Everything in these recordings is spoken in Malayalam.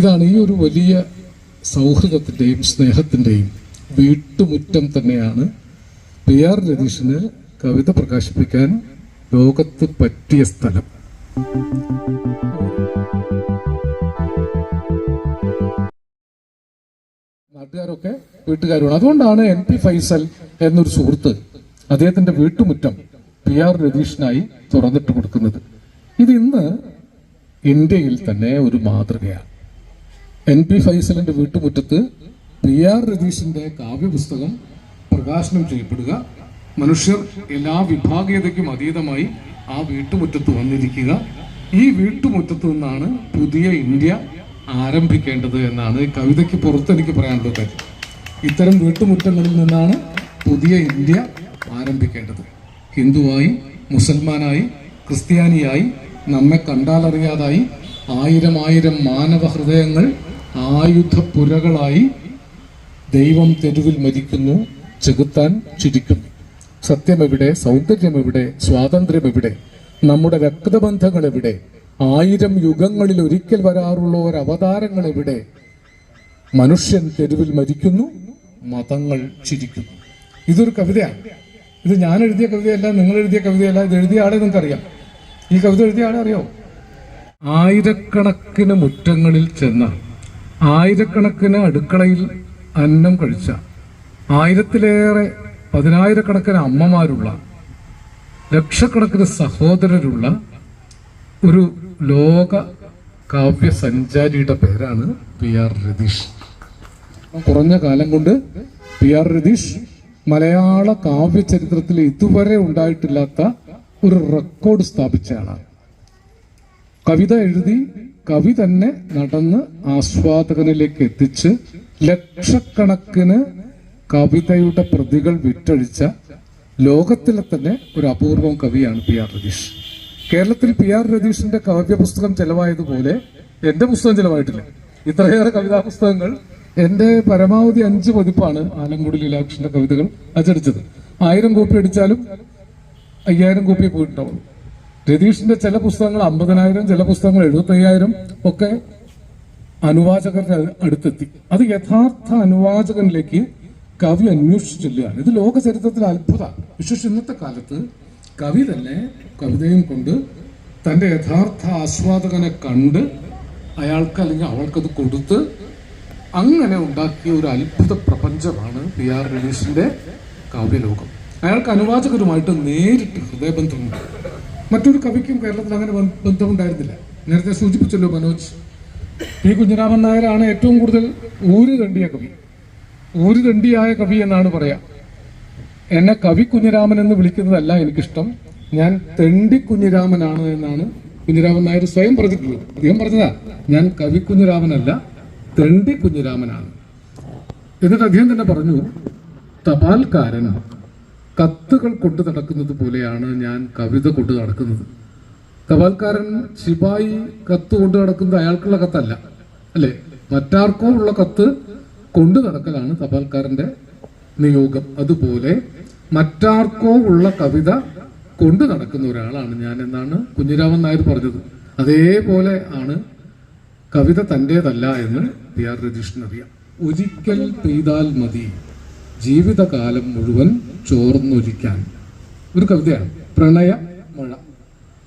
ഇതാണ് ഈ ഒരു വലിയ സൗഹൃദത്തിന്റെയും സ്നേഹത്തിന്റെയും വീട്ടുമുറ്റം തന്നെയാണ് പി ആർ രതീഷിന് കവിത പ്രകാശിപ്പിക്കാൻ ലോകത്ത് പറ്റിയ സ്ഥലം. നാട്ടുകാരൊക്കെ വീട്ടുകാരുമാണ്. അതുകൊണ്ടാണ് എൻ പി ഫൈസൽ എന്നൊരു സുഹൃത്ത് അദ്ദേഹത്തിന്റെ വീട്ടുമുറ്റം പി ആർ രതീഷിനായി തുറന്നിട്ട് കൊടുക്കുന്നത്. ഇത് ഇന്ന് ഇന്ത്യയിൽ തന്നെ ഒരു മാതൃകയാണ്. എൻ പി ഫൈസലിന്റെ വീട്ടുമുറ്റത്ത് പി ആർ രതീഷിന്റെ കാവ്യപുസ്തകം പ്രകാശനം ചെയ്യപ്പെടുക. മനുഷ്യർ എല്ലാ വിഭാഗീയതയ്ക്കും അതീതമായി ആ വീട്ടുമുറ്റത്ത് വന്നിരിക്കുക. ഈ വീട്ടുമുറ്റത്ത് നിന്നാണ് പുതിയ ഇന്ത്യ ആരംഭിക്കേണ്ടത് എന്നാണ് കവിതയ്ക്ക് പുറത്ത് എനിക്ക് പറയാനുള്ള കാര്യം ഇത്തരം വീട്ടുമുറ്റങ്ങളിൽ നിന്നാണ് പുതിയ ഇന്ത്യ ആരംഭിക്കേണ്ടത്. ഹിന്ദുവായി മുസൽമാനായി ക്രിസ്ത്യാനിയായി നമ്മെ കണ്ടാലറിയാതായി ആയിരം ആയിരം മാനവ ഹൃദയങ്ങൾ ആയുധപ്പുരകളായി ദൈവം തെരുവിൽ മരിക്കുന്നു ചെകുത്താൻ ചിരിക്കുന്നു. സത്യം എവിടെ സൗന്ദര്യം എവിടെ സ്വാതന്ത്ര്യം എവിടെ നമ്മുടെ രക്തബന്ധങ്ങൾ എവിടെ ആയിരം യുഗങ്ങളിൽ ഒരിക്കൽ വരാറുള്ള ഒരു അവതാരങ്ങൾ എവിടെ മനുഷ്യൻ തെരുവിൽ മരിക്കുന്നു മതങ്ങൾ ചിരിക്കുന്നു. ഇതൊരു കവിതയാണ്. ഇത് ഞാൻ എഴുതിയ കവിതയല്ല നിങ്ങൾ എഴുതിയ കവിതയല്ല ഇത് എഴുതിയ ആളെ നിങ്ങൾക്കറിയാം. ഈ കവിത എഴുതിയ ആളെ അറിയോ? ആയിരക്കണക്കിന് മുറ്റങ്ങളിൽ ചെന്ന ആയിരക്കണക്കിന് അടുക്കളയിൽ അന്നം കഴിച്ച ആയിരത്തിലേറെ പതിനായിരക്കണക്കിന് അമ്മമാരുള്ള ലക്ഷക്കണക്കിന് സഹോദരരുള്ള ഒരു ലോക കാവ്യ സഞ്ചാരിയുടെ പേരാണ് പി ആർ രതീഷ്. കുറഞ്ഞ കാലം കൊണ്ട് പി ആർ രതീഷ് മലയാള കാവ്യ ചരിത്രത്തിൽ ഇതുവരെ ഉണ്ടായിട്ടില്ലാത്ത ഒരു റെക്കോർഡ് സ്ഥാപിച്ചയാണ് കവിത എഴുതി കവി തന്നെ നടന്ന് ആസ്വാദകനിലേക്ക് എത്തിച്ച് ലക്ഷക്കണക്കിന് കവിതയുടെ പ്രതികൾ വിറ്റഴിച്ച ലോകത്തിലെ തന്നെ ഒരു അപൂർവം കവിയാണ് പി ആർ രതീഷ്. കേരളത്തിൽ പി ആർ രതീഷിന്റെ കാവ്യ പുസ്തകം ചെലവായതുപോലെ എന്റെ പുസ്തകം ചെലവായിട്ടില്ല. ഇത്രയേറെ കവിതാ പുസ്തകങ്ങൾ എന്റെ പരമാവധി അഞ്ച് പതിപ്പാണ് ആലങ്കുടി ലീലാകൃഷ്ണന്റെ കവിതകൾ അച്ചടിച്ചത്. ആയിരം കോപ്പി അടിച്ചാലും അയ്യായിരം കോപ്പി പോയിട്ടുണ്ടാവും രതീഷിന്റെ ചില പുസ്തകങ്ങൾ അമ്പതിനായിരം ചില പുസ്തകങ്ങൾ എഴുപത്തി അയ്യായിരം ഒക്കെ അനുവാചകരുടെ അടുത്തെത്തി. അത് യഥാർത്ഥ അനുവാചകനിലേക്ക് കവി അന്വേഷിച്ചു ഇത് ലോക ചരിത്രത്തിൽ അത്ഭുത വിശേഷിച്ച് ഇന്നത്തെ കാലത്ത് കവി തന്നെ കവിതയും കൊണ്ട് തന്റെ യഥാർത്ഥ ആസ്വാദകനെ കണ്ട് അയാൾക്ക് അല്ലെങ്കിൽ അവൾക്കത് കൊടുത്ത് അങ്ങനെ ഉണ്ടാക്കിയ ഒരു അത്ഭുത പ്രപഞ്ചമാണ് പി ആർ രതീഷിന്റെ കാവ്യലോകം. അയാൾക്ക് അനുവാചകരുമായിട്ട് നേരിട്ട് ഹൃദയബന്ധമുണ്ട്. മറ്റൊരു കവിക്കും കേരളത്തിൽ അങ്ങനെ ബന്ധമുണ്ടായിരുന്നില്ല. നേരത്തെ സൂചിപ്പിച്ചല്ലോ മനോജ്. പി. കുഞ്ഞിരാമൻ നായരാണ് ഏറ്റവും കൂടുതൽ ഊര് തണ്ടിയ കവി. ഊര് തണ്ടിയായ കവി എന്നാണ് പറയാ. എന്നെ കവി കുഞ്ഞിരാമൻ എന്ന് വിളിക്കുന്നതല്ല എനിക്കിഷ്ടം. ഞാൻ തെണ്ടി കുഞ്ഞിരാമനാണ് എന്നാണ് കുഞ്ഞിരാമൻ നായർ സ്വയം പറഞ്ഞിട്ടുള്ളത്. അദ്ദേഹം പറഞ്ഞതാ ഞാൻ കവി കുഞ്ഞിരാമനല്ല തെണ്ടി കുഞ്ഞിരാമനാണ്. എന്നിട്ട് അദ്ദേഹം തന്നെ പറഞ്ഞു തപാൽക്കാരൻ കത്തുകൾ കൊണ്ടു നടക്കുന്നത് പോലെയാണ് ഞാൻ കവിത കൊണ്ടു നടക്കുന്നത്. തപാൽക്കാരൻ ശിപായി കത്ത് കൊണ്ടു നടക്കുന്നത് അയാൾക്കുള്ള കത്തല്ല അല്ലേ? മറ്റാർക്കോ ഉള്ള കത്ത് കൊണ്ടു നടക്കലാണ് തപാൽക്കാരന്റെ നിയോഗം. അതുപോലെ മറ്റാർക്കോ ഉള്ള കവിത കൊണ്ടു നടക്കുന്ന ഒരാളാണ് ഞാൻ എന്നാണ് കുഞ്ഞിരാമൻ നായർ പറഞ്ഞത്. അതേപോലെ ആണ് കവിത തന്റേതല്ല എന്ന് പി ആർ രജീഷിനറിയാം. ഒരിക്കൽ പെയ്താൽ മതി. ജീവിതകാലം മുഴുവൻ ചോർന്നൊലിക്കാൻ. ഒരു കവിതയാണ് പ്രണയ മഴ.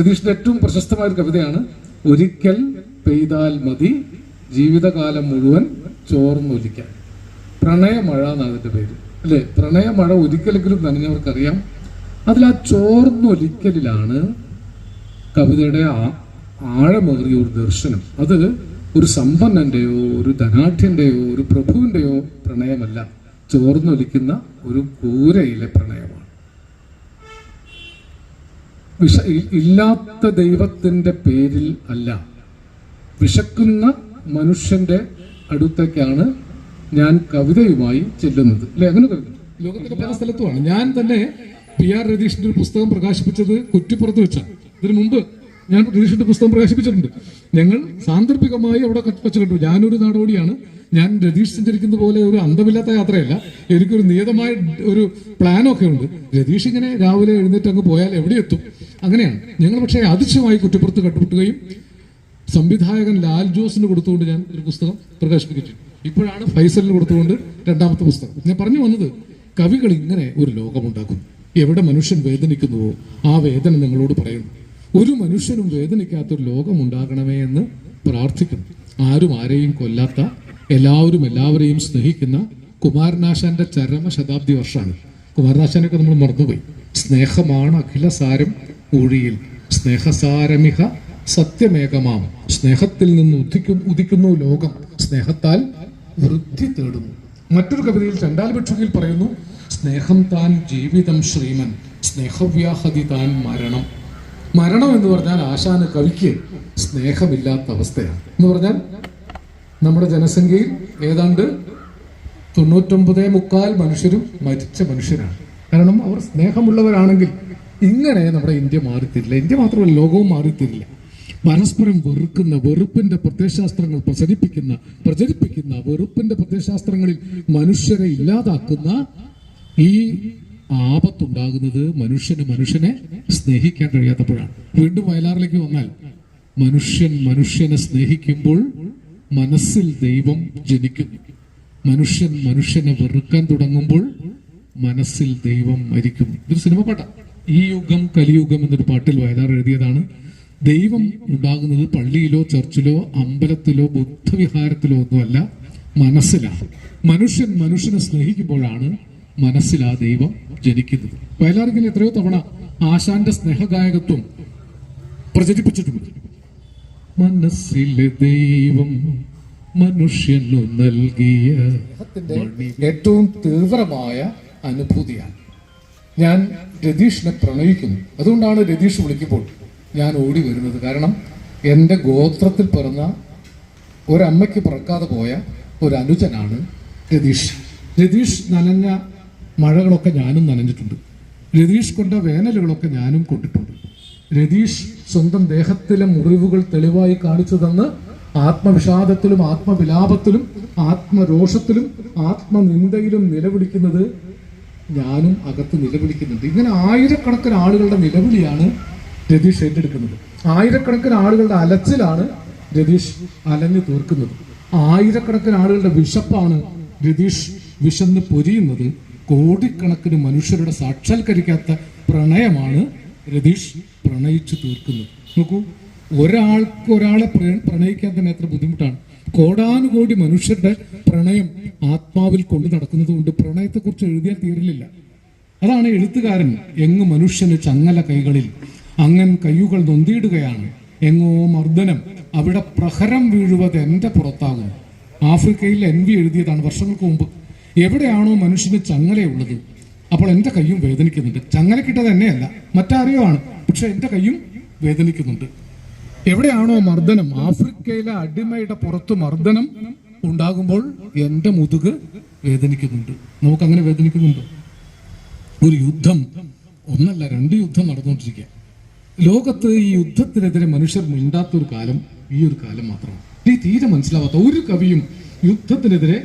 രതീഷിന്റെ ഏറ്റവും പ്രശസ്തമായ ഒരു കവിതയാണ് ഒരിക്കൽ പെയ്താൽ മതി ജീവിതകാലം മുഴുവൻ ചോർന്നൊലിക്കാൻ. പ്രണയമഴ എന്നാണ് അതിന്റെ പേര്. അല്ലെ? പ്രണയമഴ ഒരിക്കലെങ്കിലും നനഞ്ഞവർക്കറിയാം. അതിൽ ആ ചോർന്നൊലിക്കലിലാണ് കവിതയുടെ ആ ആഴമേറിയ ഒരു ദർശനം. അത് ഒരു സമ്പന്നന്റെയോ ഒരു ധനാഠ്യന്റെയോ ഒരു പ്രഭുവിന്റെയോ പ്രണയമല്ല. ചോർന്നൊലിക്കുന്ന ഒരു പൂരയിലെ പ്രണയമാണ്. വിഷ ഇല്ലാത്ത ദൈവത്തിന്റെ പേരിൽ അല്ല. വിശക്കുന്ന മനുഷ്യന്റെ അടുത്തേക്കാണ് ഞാൻ കവിതയുമായി ചെല്ലുന്നത്. അല്ലെ അങ്ങനെ ലോകത്തിന്റെ പല സ്ഥലത്തുമാണ്. ഞാൻ തന്നെ പി ആർ രതീഷിന്റെ ഒരു പുസ്തകം പ്രകാശിപ്പിച്ചത് കുറ്റിപ്പുറത്ത് വെച്ചാണ്. ഇതിനു മുമ്പ് ഞാൻ രതീഷിന്റെ പുസ്തകം പ്രകാശിപ്പിച്ചിട്ടുണ്ട്. ഞങ്ങൾ സാന്ദർഭികമായി അവിടെ വെച്ച് കണ്ടു. ഞാനൊരു നാടോടിയാണ്. ഞാൻ രതീഷ് സഞ്ചരിക്കുന്ന പോലെ ഒരു അന്തമില്ലാത്ത യാത്രയല്ല. എനിക്കൊരു നിയതമായ ഒരു പ്ലാനൊക്കെ ഉണ്ട്. രതീഷ് ഇങ്ങനെ രാവിലെ എഴുന്നേറ്റ് അങ്ങ് പോയാൽ എവിടെ എത്തും? അങ്ങനെയാണ്. ഞങ്ങൾ പക്ഷേ അതിശയമായി കുറ്റപ്പുറത്ത് കണ്ടുമുട്ടുകയും സംവിധായകൻ ലാൽ ജോസിന് കൊടുത്തുകൊണ്ട് ഞാൻ ഒരു പുസ്തകം പ്രകാശിപ്പിച്ചു ഇപ്പോഴാണ് ഫൈസലിന് കൊടുത്തുകൊണ്ട് രണ്ടാമത്തെ പുസ്തകം. ഞാൻ പറഞ്ഞു വന്നത് കവികൾ ഇങ്ങനെ ഒരു ലോകമുണ്ടാക്കും. എവിടെ മനുഷ്യൻ വേദനിക്കുന്നുവോ ആ വേദന നിങ്ങളോട് പറയുന്നു ഒരു മനുഷ്യനും വേദനിക്കാത്തൊരു ലോകം ഉണ്ടാകണമേ എന്ന് പ്രാർത്ഥിക്കുന്നു. ആരും ആരെയും കൊല്ലാത്ത എല്ലാവരും എല്ലാവരെയും സ്നേഹിക്കുന്ന കുമാരനാശാന്റെ ചരമ ശതാബ്ദി വർഷമാണ്. കുമാരനാശാനൊക്കെ നമ്മൾ മറന്നുപോയി. സ്നേഹമാണ് അഖിലസാരം ഊഴിയിൽ. സ്നേഹസാരമിഹ സത്യമേകമാം. സ്നേഹത്തിൽ നിന്ന് ഉദിക്കും ഉദിക്കുന്നു ലോകം. സ്നേഹത്താൽ വൃദ്ധി തേടുന്നു. മറ്റൊരു കവിതയിൽ ചണ്ടാൽ ഭിക്ഷുകിൽ പറയുന്നു സ്നേഹം താൻ ജീവിതം ശ്രീമൻ. സ്നേഹവ്യാഹതി താൻ മരണം. മരണം എന്ന് പറഞ്ഞാൽ ആശാന കവിക്ക് സ്നേഹമില്ലാത്ത അവസ്ഥയാണ്. എന്ന് പറഞ്ഞാൽ നമ്മുടെ ജനസംഖ്യയിൽ ഏതാണ്ട് തൊണ്ണൂറ്റൊമ്പതേ മുക്കാൽ മനുഷ്യരും മരിച്ച മനുഷ്യരാണ്. കാരണം അവർ സ്നേഹമുള്ളവരാണെങ്കിൽ ഇങ്ങനെ നമ്മുടെ ഇന്ത്യ മാറിത്തിരില്ല. ഇന്ത്യ മാത്രമല്ല ലോകവും മാറിത്തിരില്ല. പരസ്പരം വെറുക്കുന്ന വെറുപ്പിന്റെ പ്രത്യയശാസ്ത്രങ്ങൾ പ്രചരിപ്പിക്കുന്ന പ്രചരിപ്പിക്കുന്ന വെറുപ്പിന്റെ പ്രത്യയശാസ്ത്രങ്ങളിൽ മനുഷ്യരെ ഇല്ലാതാക്കുന്ന ഈ ആപത്തുണ്ടാകുന്നത് മനുഷ്യന് മനുഷ്യനെ സ്നേഹിക്കാൻ കഴിയാത്തപ്പോഴാണ്. വീണ്ടും വയലാറിലേക്ക് വന്നാൽ മനുഷ്യൻ മനുഷ്യനെ സ്നേഹിക്കുമ്പോൾ മനസ്സിൽ ദൈവം ജനിക്കുന്നു മനുഷ്യൻ മനുഷ്യനെ വെറുക്കാൻ തുടങ്ങുമ്പോൾ മനസ്സിൽ ദൈവം മരിക്കും. ഇതൊരു സിനിമ പാട്ടാ. ഈ യുഗം കലിയുഗം എന്നൊരു പാട്ടിൽ വയലാർ എഴുതിയതാണ്. ദൈവം ഉണ്ടാകുന്നത് പള്ളിയിലോ ചർച്ചിലോ അമ്പലത്തിലോ ബുദ്ധവിഹാരത്തിലോ ഒന്നുമല്ല മനസ്സിലാണ്. മനുഷ്യൻ മനുഷ്യനെ സ്നേഹിക്കുമ്പോഴാണ് മനസ്സിൽ ആ ദൈവം ജനിക്കുന്നത്. വയലാർക്കിൽ എത്രയോ തവണ ആശാന്റെ സ്നേഹഗായകത്വം പ്രചരിപ്പിച്ചിട്ടുണ്ട്. മനസ്സിലെ ദൈവം മനുഷ്യനു നൽകിയ ഏറ്റവും തീവ്രമായ അനുഭൂതിയാണ്. ഞാൻ രതീഷിനെ പ്രണയിക്കുന്നു. അതുകൊണ്ടാണ് രതീഷ് വിളിക്കുമ്പോൾ ഞാൻ ഓടി വരുന്നത്. കാരണം എന്റെ ഗോത്രത്തിൽ പിറന്ന ഒരമ്മയ്ക്ക് പിറക്കാതെ പോയ ഒരു അനുജനാണ് രതീഷ്. രതീഷ് നനഞ്ഞ മഴകളൊക്കെ ഞാനും നനഞ്ഞിട്ടുണ്ട്. രതീഷ് കൊണ്ട വേനലുകളൊക്കെ ഞാനും കൊണ്ടിട്ടുണ്ട്. രതീഷ് സ്വന്തം ദേഹത്തിലെ മുറിവുകൾ തെളിവായി കാണിച്ചു തന്ന് ആത്മവിഷാദത്തിലും ആത്മവിലാപത്തിലും ആത്മരോഷത്തിലും ആത്മനിന്ദയിലും നിലവിളിക്കുന്നത് ഞാനും അകത്ത് നിലവിളിക്കുന്നുണ്ട്. ഇങ്ങനെ ആയിരക്കണക്കിന് ആളുകളുടെ നിലവിളിയാണ് രതീഷ് ഏറ്റെടുക്കുന്നത്. ആയിരക്കണക്കിന് ആളുകളുടെ അലച്ചിലാണ് രതീഷ് അലഞ്ഞു തീർക്കുന്നത്. ആയിരക്കണക്കിന് ആളുകളുടെ വിശപ്പാണ് രതീഷ് വിശന്ന് പൊരിയുന്നത്. കോടിക്കണക്കിന് മനുഷ്യരുടെ സാക്ഷാത്കരിക്കാത്ത പ്രണയമാണ് രതീഷ് പ്രണയിച്ചു തീർക്കുന്നത്. നോക്കൂ ഒരാൾക്ക് ഒരാളെ പ്ര- പ്രണയിക്കാൻ തന്നെ എത്ര ബുദ്ധിമുട്ടാണ്. കോടാനുകോടി മനുഷ്യരുടെ പ്രണയം ആത്മാവിൽ കൊണ്ടു നടക്കുന്നത് കൊണ്ട് പ്രണയത്തെക്കുറിച്ച് എഴുതിയാൽ തീരലില്ല അതാണ് എഴുത്തുകാരൻ എങ്ങ് മനുഷ്യന് ചങ്ങല കൈകളിൽ അങ്ങൻ കയ്യുകൾ നൊന്തിയിടുകയാണ്. എങ്ങോ മർദ്ദനം അവിടെ പ്രഹരം വീഴുവത് എന്റെ പുറത്താകും ആഫ്രിക്കയിൽ എൻ വി എഴുതിയതാണ് വർഷങ്ങൾക്ക് മുമ്പ്. എവിടെയാണോ മനുഷ്യന് ചങ്ങലയുള്ളത് അപ്പോൾ എന്റെ കയ്യും വേദനിക്കുന്നുണ്ട്. ചങ്ങല കിട്ടത് എന്നെയല്ല മറ്റാരെയോ ആണ്. പക്ഷെ എന്റെ കയ്യും വേദനിക്കുന്നുണ്ട്. എവിടെയാണോ മർദ്ദനം? ആഫ്രിക്കയിലെ അടിമയുടെ പുറത്ത് മർദ്ദനം ഉണ്ടാകുമ്പോൾ എന്റെ മുതുക് വേദനിക്കുന്നുണ്ട്. നമുക്ക് അങ്ങനെ വേദനിക്കുന്നുണ്ടോ? ഒരു യുദ്ധം. ഒന്നല്ല രണ്ട് യുദ്ധം നടന്നുകൊണ്ടിരിക്കുക. ലോകത്ത് ഈ യുദ്ധത്തിനെതിരെ മനുഷ്യർ മിണ്ടാത്തൊരു കാലം ഈ ഒരു കാലം മാത്രമാണ്. ഈ തീരെ മനസ്സിലാവാത്ത ഒരു കവിയും യുദ്ധത്തിനെതിരെ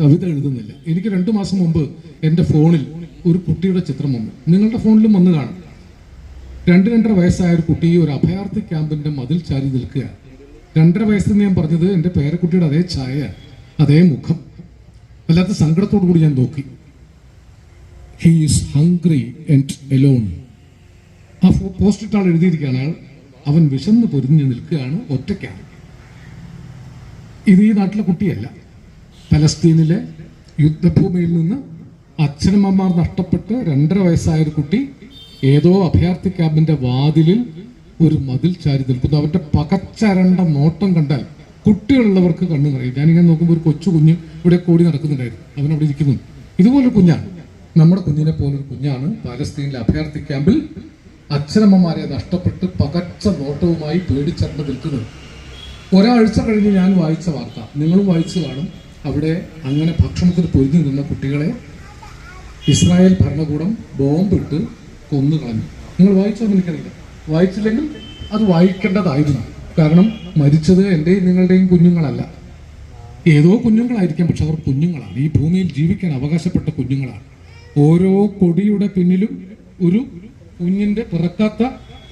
കവിത എഴുതുന്നില്ല. എനിക്ക് രണ്ടു മാസം മുമ്പ് എന്റെ ഫോണിൽ ഒരു കുട്ടിയുടെ ചിത്രം വന്നു. നിങ്ങളുടെ ഫോണിലും വന്ന് കാണും. രണ്ട് രണ്ടര വയസ്സായ ഒരു കുട്ടി ഒരു അഭയാർത്ഥി ക്യാമ്പിന്റെ മതിൽ ചാരി നിൽക്കുക രണ്ടര വയസ്സെന്ന് ഞാൻ പറഞ്ഞത് എന്റെ പേരക്കുട്ടിയുടെ അതേ ഛായ അതേ മുഖം. വല്ലാത്ത സങ്കടത്തോടു കൂടി ഞാൻ നോക്കി. He is hungry and alone ആ പോസ്റ്റ് ഇട്ടാൾ എഴുതിയിരിക്കുകയാണ്. അയാൾ അവൻ വിശന്ന് പൊരിഞ്ഞ് നിൽക്കുകയാണ് ഒറ്റയ്ക്കാണ്. ഇത് ഈ നാട്ടിലെ കുട്ടിയല്ല. പലസ്തീനിലെ യുദ്ധഭൂമിയിൽ നിന്ന് അച്ഛനമ്മമാർ നഷ്ടപ്പെട്ട് രണ്ടര വയസ്സായ ഒരു കുട്ടി ഏതോ അഭയാർത്ഥി ക്യാമ്പിന്റെ വാതിലിൽ ഒരു മതിൽ ചാരി നിൽക്കുന്നു. അവന്റെ പകച്ചരണ്ട നോട്ടം കണ്ടാൽ കുട്ടികളുള്ളവർക്ക് കണ്ണു നിറയും. ഞാനിങ്ങനെ നോക്കുമ്പോൾ ഒരു കൊച്ചു കുഞ്ഞ് ഇവിടെ കൂടി നടക്കുന്നുണ്ടായിരുന്നു. അവൻ അവിടെ ഇരിക്കുന്നു. ഇതുപോലൊരു കുഞ്ഞാണ്. നമ്മുടെ കുഞ്ഞിനെ പോലൊരു കുഞ്ഞാണ് പാലസ്തീനിലെ അഭയാർത്ഥി ക്യാമ്പിൽ അച്ഛനമ്മമാരെ നഷ്ടപ്പെട്ട് പകച്ച നോട്ടവുമായി പേടിച്ചരണ്ട് നിൽക്കുന്നത്. ഒരാഴ്ച കഴിഞ്ഞ് ഞാൻ വായിച്ച വാർത്ത. നിങ്ങളും വായിച്ചു കാണും. അവിടെ അങ്ങനെ ഭക്ഷണത്തിൽ പൊരിഞ്ഞു നിന്ന കുട്ടികളെ ഇസ്രായേൽ ഭരണകൂടം ബോംബിട്ട് കൊന്നു കളഞ്ഞു നിങ്ങൾ വായിച്ചോ എനിക്കറിയില്ല. വായിച്ചില്ലെങ്കിൽ അത് വായിക്കേണ്ടതായിരുന്നു. കാരണം മരിച്ചത് എന്റെയും നിങ്ങളുടെയും കുഞ്ഞുങ്ങളല്ല. ഏതോ കുഞ്ഞുങ്ങളായിരിക്കാം പക്ഷെ അവർ കുഞ്ഞുങ്ങളാണ്. ഈ ഭൂമിയിൽ ജീവിക്കാൻ അവകാശപ്പെട്ട കുഞ്ഞുങ്ങളാണ്. ഓരോ കൊടിയുടെ പിന്നിലും ഒരു കുഞ്ഞിന്റെ പിറക്കാത്ത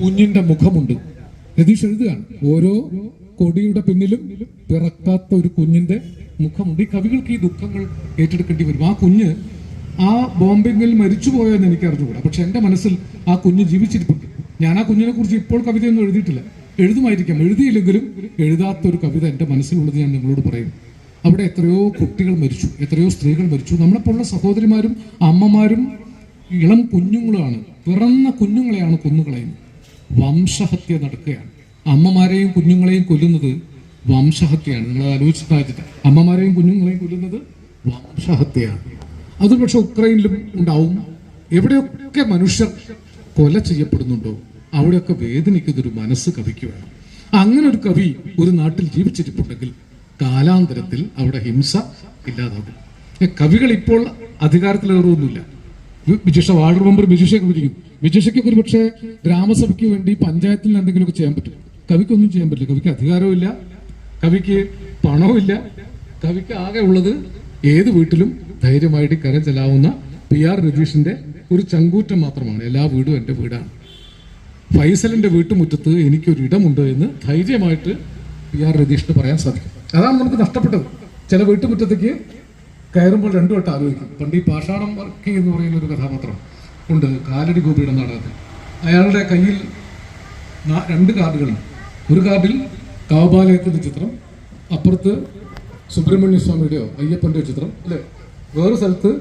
കുഞ്ഞിന്റെ മുഖമുണ്ട്. രതീഷ് എഴുതുകയാണ്. ഓരോ കൊടിയുടെ പിന്നിലും പിറക്കാത്ത ഒരു കുഞ്ഞിന്റെ മുഖമുണ്ട് ഈ കവികൾക്ക് ഈ ദുഃഖങ്ങൾ ഏറ്റെടുക്കേണ്ടി വരും. ആ കുഞ്ഞ് ആ ബോംബിങ്ങിൽ മരിച്ചുപോയോ എന്ന് എനിക്ക് അറിഞ്ഞുകൂടാ പക്ഷെ എന്റെ മനസ്സിൽ ആ കുഞ്ഞ് ജീവിച്ചിരിപ്പുണ്ട്. ഞാൻ ആ കുഞ്ഞിനെ കുറിച്ച് ഇപ്പോൾ കവിതയൊന്നും എഴുതിയിട്ടില്ല. എഴുതുമായിരിക്കാം. എഴുതിയില്ലെങ്കിലും എഴുതാത്ത ഒരു കവിത എന്റെ മനസ്സിലുള്ളത് ഞാൻ നിങ്ങളോട് പറയും. അവിടെ എത്രയോ കുട്ടികൾ മരിച്ചു. എത്രയോ സ്ത്രീകൾ മരിച്ചു. നമ്മളെപ്പോലുള്ള സഹോദരിമാരും അമ്മമാരും ഇളം കുഞ്ഞുങ്ങളാണ്. പിറന്ന കുഞ്ഞുങ്ങളെയാണ് കൊന്നുകളയുന്നത്. വംശഹത്യ നടക്കുകയാണ്. അമ്മമാരെയും കുഞ്ഞുങ്ങളെയും കൊല്ലുന്നത് വംശഹത്യയാണ്. നിങ്ങൾ ആലോചിച്ചിട്ട് അമ്മമാരെയും കുഞ്ഞുങ്ങളെയും കൊല്ലുന്നത് വംശഹത്യയാണ്. അത് പക്ഷെ ഉക്രൈനിലും ഉണ്ടാവും. എവിടെയൊക്കെ മനുഷ്യർ കൊല ചെയ്യപ്പെടുന്നുണ്ടോ അവിടെയൊക്കെ വേദനിക്കുന്ന ഒരു മനസ്സ് കവിക്കുവാണ് അങ്ങനെ ഒരു കവി ഒരു നാട്ടിൽ ജീവിച്ചിരിപ്പുണ്ടെങ്കിൽ കാലാന്തരത്തിൽ അവിടെ ഹിംസ ഇല്ലാതാകും. കവികൾ ഇപ്പോൾ അധികാരത്തിലേറൊന്നുമില്ല വിജിഷ വാർഡ് മെമ്പർ വിജിഷയൊക്കെ വിളിക്കും. വിജിഷയ്ക്കൊക്കെ ഒരു പക്ഷേ ഗ്രാമസഭയ്ക്ക് വേണ്ടി പഞ്ചായത്തിൽ എന്തെങ്കിലുമൊക്കെ ചെയ്യാൻ പറ്റും. കവിക്കൊന്നും ചെയ്യാൻ പറ്റില്ല. കവിക്ക് അധികാരവും കവിക്ക് പണവും ഇല്ല കവിക്ക് ആകെ ഉള്ളത് ഏത് വീട്ടിലും ധൈര്യമായിട്ട് കരം ചെലാവുന്ന പി ആർ രതീഷിന്റെ ഒരു ചങ്കൂറ്റം മാത്രമാണ്. എല്ലാ വീടും എന്റെ വീടാണ്. ഫൈസലിന്റെ വീട്ടുമുറ്റത്ത് എനിക്കൊരു ഇടമുണ്ട് എന്ന് ധൈര്യമായിട്ട് പി ആർ രതീഷിന് പറയാൻ സാധിക്കും. അതാണ് നമുക്ക് നഷ്ടപ്പെട്ടത്. ചില വീട്ടുമുറ്റത്തേക്ക് കയറുമ്പോൾ രണ്ടു വട്ടം ആലോചിക്കും. പണ്ട് ഈ പാഷാണം വർക്കി എന്ന് പറയുന്ന ഒരു കഥാപാത്രം ഉണ്ട്. കാലടി ഗോപിയുടെ നാടകത്തിൽ. അയാളുടെ കയ്യിൽ രണ്ട് കാർഡുകളുണ്ട് ഒരു കാർഡിൽ കാവ്ബാലയത്തിന്റെ ചിത്രം അപ്പുറത്ത് സുബ്രഹ്മണ്യ സ്വാമിയുടെയോ അയ്യപ്പന്റെയോ ചിത്രം അല്ലേ? വേറെ സ്ഥലത്ത്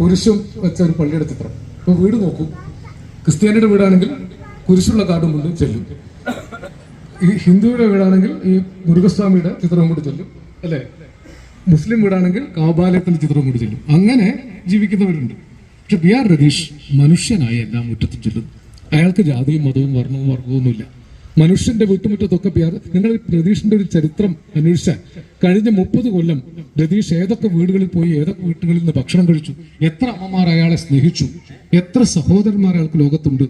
കുരിശും വെച്ച ഒരു പള്ളിയുടെ ചിത്രം. ഇപ്പൊ വീട് നോക്കൂ. ക്രിസ്ത്യാനിയുടെ വീടാണെങ്കിൽ കുരിശുള്ള കാർഡും കൊണ്ട് ചെല്ലും. ഈ ഹിന്ദുവിന്റെ വീടാണെങ്കിൽ ഈ മുരുകസ്വാമിയുടെ ചിത്രം കൊണ്ട് ചെല്ലും അല്ലേ? മുസ്ലിം വീടാണെങ്കിൽ കാബാലയത്തിന്റെ ചിത്രം കൊണ്ട് ചെല്ലും. അങ്ങനെ ജീവിക്കുന്നവരുണ്ട്. പക്ഷെ ബി ആർ രതീഷ് മനുഷ്യനായ എല്ലാ മുറ്റത്തും ചെല്ലും. അയാൾക്ക് ജാതിയും മതവും വർണവും വർഗവുമൊന്നുമില്ല മനുഷ്യന്റെ വീട്ടുമുറ്റത്തൊക്കെ നിങ്ങൾ രതീഷിന്റെ ഒരു ചരിത്രം അന്വേഷിച്ചാൽ കഴിഞ്ഞ മുപ്പത് കൊല്ലം രതീഷ് ഏതൊക്കെ വീടുകളിൽ പോയി ഏതൊക്കെ വീട്ടുകളിൽ നിന്ന് ഭക്ഷണം കഴിച്ചു എത്ര അമ്മമാർ അയാളെ സ്നേഹിച്ചു എത്ര സഹോദരന്മാർ അയാൾക്ക് ലോകത്തുണ്ട്